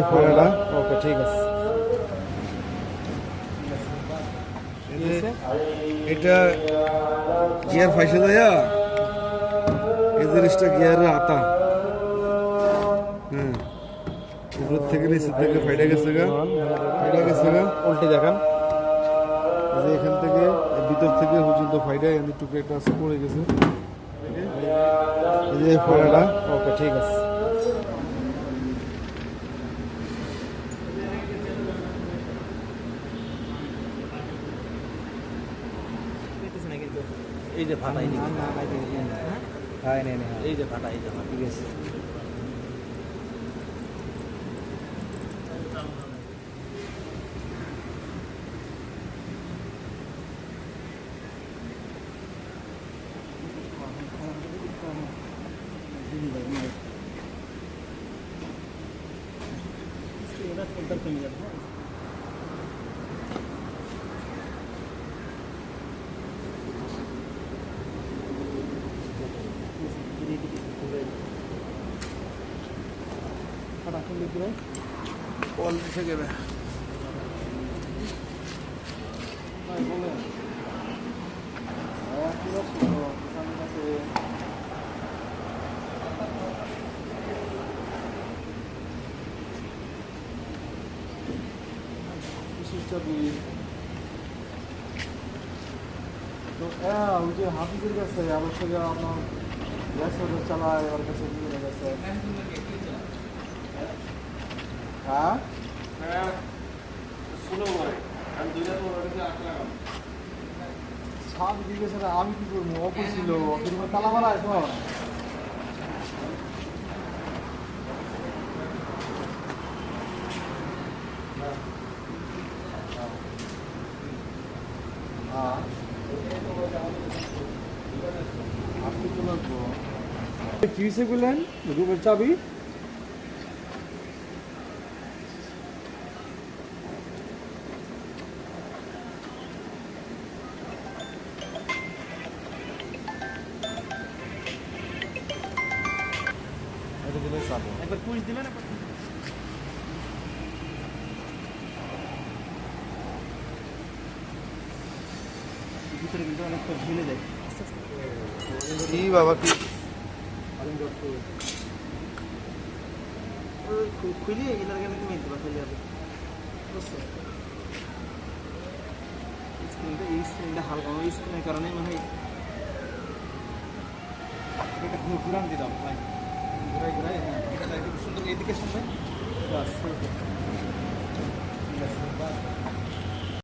যে ফোনটা ওকে ঠিক আছে। এটা গিয়ার ফাইসে দেয়া এই জিনিসটা গিয়ারের আতা। উপর থেকে নিচের থেকে ফাইডা গেছে গা। ফাইডা গেছে গা। উল্টে দেখান। যে এখান থেকে ভিতর থেকে পর্যন্ত ফাইডা এখানে টুকে একটা আছে পড়ে গেছে। এই যে ফোনটা ওকে ঠিক আছে। এই যে ফাটা এই যে হ্যাঁ নেই নেই এই যে ফাটা এই যে ফাটা ঠিক আছে কল দিছে গেবে তো হ্যাঁ ওই যে হাফিজের কাছে আমার সঙ্গে আপনার গ্যাস চালায় ওর কাছে গেছে। হ্যাঁ? গেছে না, আমি কি করব? অপর ছিল। অপর তালা মারা লাগবো? কি হয়েছে বললেন রুমের চাবি? চাবো একবার পুশ দিবেন ভিতরে কিন্তু অনেকটা ঝুলে যায়। কি বাবা কি? খুলে এটার কেন তুমি দিবা খুলে যাবে স্ক্রিনটা এই স্ক্রিনটা হালকা স্ক্রিনের কারণে মানে এটা ঘুরান দিলাম ভাই ఎడ్యుకేషన్